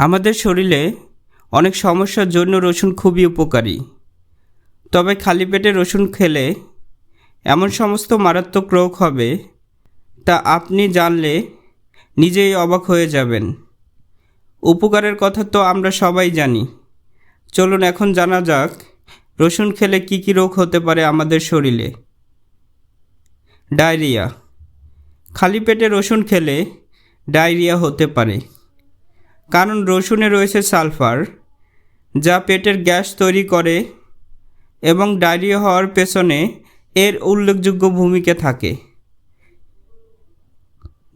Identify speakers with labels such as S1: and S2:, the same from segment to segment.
S1: আমাদের শরীরে অনেক সমস্যার জন্য রসুন খুবই উপকারী। তবে খালি পেটে রসুন খেলে এমন সমস্ত মারাত্মক রোগ হবে তা আপনি জানলে নিজেই অবাক হয়ে যাবেন। উপকারের কথা তো আমরা সবাই জানি। চলুন এখন জানা যাক রসুন খেলে কি কি রোগ হতে পারে আমাদের শরীরে। ডায়রিয়া। খালি পেটে রসুন খেলে ডায়রিয়া হতে পারে। কারণ রসুনে রয়েছে সালফার, যা পেটের গ্যাস তৈরি করে এবং ডায়রিয়া হওয়ার পেছনে এর উল্লেখযোগ্য ভূমিকা থাকে।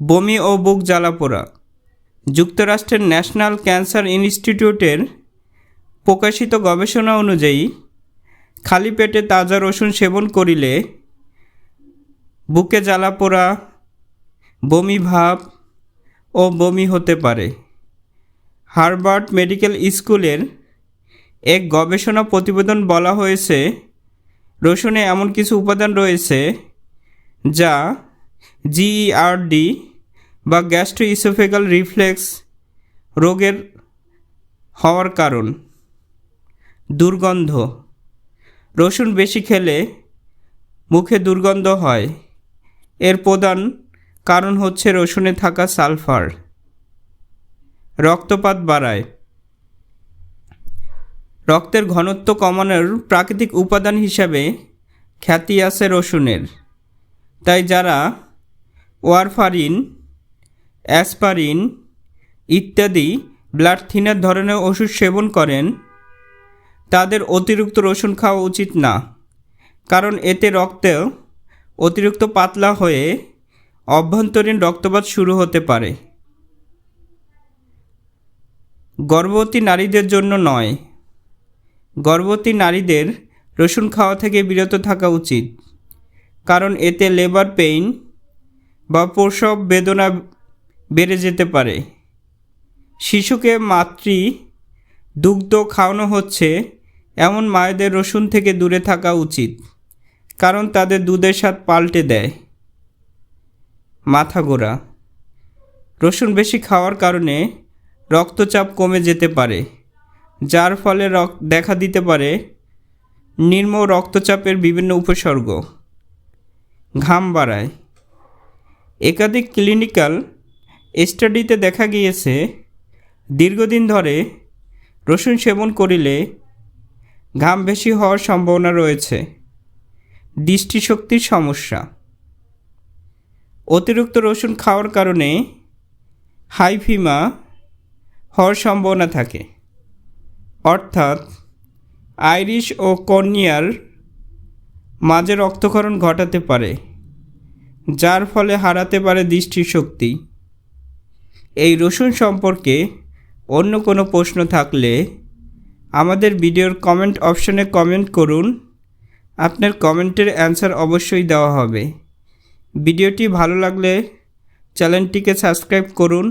S1: বমি ও বুক জ্বালাপোড়া যুক্তরাষ্ট্রের ন্যাশনাল ক্যান্সার ইনস্টিটিউটের প্রকাশিত গবেষণা অনুযায়ী, খালি পেটে তাজা রসুন সেবন করিলে বুকে জ্বালাপোড়া বমি ভাব ও বমি হতে পারে। হার্ভার্ড মেডিকেল স্কুলের এক গবেষণা প্রতিবেদন বলা হয়েছে, রসুনে এমন কিছু উপাদান রয়েছে যা জিইআরডি বা গ্যাস্ট্রো ইসোফেগাল রিফ্লেক্স রোগের হওয়ার কারণ। দুর্গন্ধ। রসুন বেশি খেলে মুখে দুর্গন্ধ হয়। এর প্রধান কারণ হচ্ছে রসুনে থাকা সালফার। রক্তপাত বাড়ায়। রক্তের ঘনত্ব কমানোর প্রাকৃতিক উপাদান হিসাবে খ্যাতি আছে রসুনের। তাই যারা ওয়ারফারিন, অ্যাসপারিন ইত্যাদি ব্লাড থিনার ধরনের ওষুধ সেবন করেন, তাদের অতিরিক্ত রসুন খাওয়া উচিত না, কারণ এতে রক্তে অতিরিক্ত পাতলা হয়ে অভ্যন্তরীণ রক্তপাত শুরু হতে পারে। গর্ভবতী নারীদের জন্য নয়। গর্ভবতী নারীদের রসুন খাওয়া থেকে বিরত থাকা উচিত। কারণ এতে লেবার পেইন বা প্রসব বেদনা বেড়ে যেতে পারে। শিশুকে মাতৃ দুগ্ধ খাওয়ানো হচ্ছে এমন মায়েদের রসুন থেকে দূরে থাকা উচিত, কারণ তাদের দুধের স্বাদ পাল্টে দেয়। মাথা গোড়া। রসুন বেশি খাওয়ার কারণে রক্তচাপ কমে যেতে পারে, যার ফলে দেখা দিতে পারে নিম্ন রক্তচাপের বিভিন্ন উপসর্গ। ঘাম বাড়ায়। একাধিক ক্লিনিক্যাল স্টাডিতে দেখা গিয়েছে, দীর্ঘদিন ধরে রসুন সেবন করিলে ঘাম বেশি হওয়ার সম্ভাবনা রয়েছে। দৃষ্টিশক্তির সমস্যা। অতিরিক্ত রসুন খাওয়ার কারণে হাইফিমা হওয়ার সম্ভাবনা থাকে। অর্থাৎ, আইরিশ ও কর্নিয়ার মাঝে রক্তক্ষরণ ঘটাতে পারে, যার ফলে হারাতে পারে দৃষ্টিশক্তি। এই রসুন সম্পর্কে অন্য কোনো প্রশ্ন থাকলে আমাদের ভিডিওর কমেন্ট অপশনে কমেন্ট করুন। আপনার কমেন্টের অ্যান্সার অবশ্যই দেওয়া হবে। ভিডিওটি ভালো লাগলে চ্যানেলটিকে সাবস্ক্রাইব করুন।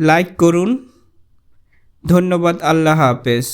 S1: লাইক করুন। ধন্যবাদ আল্লাহ হাফেজ।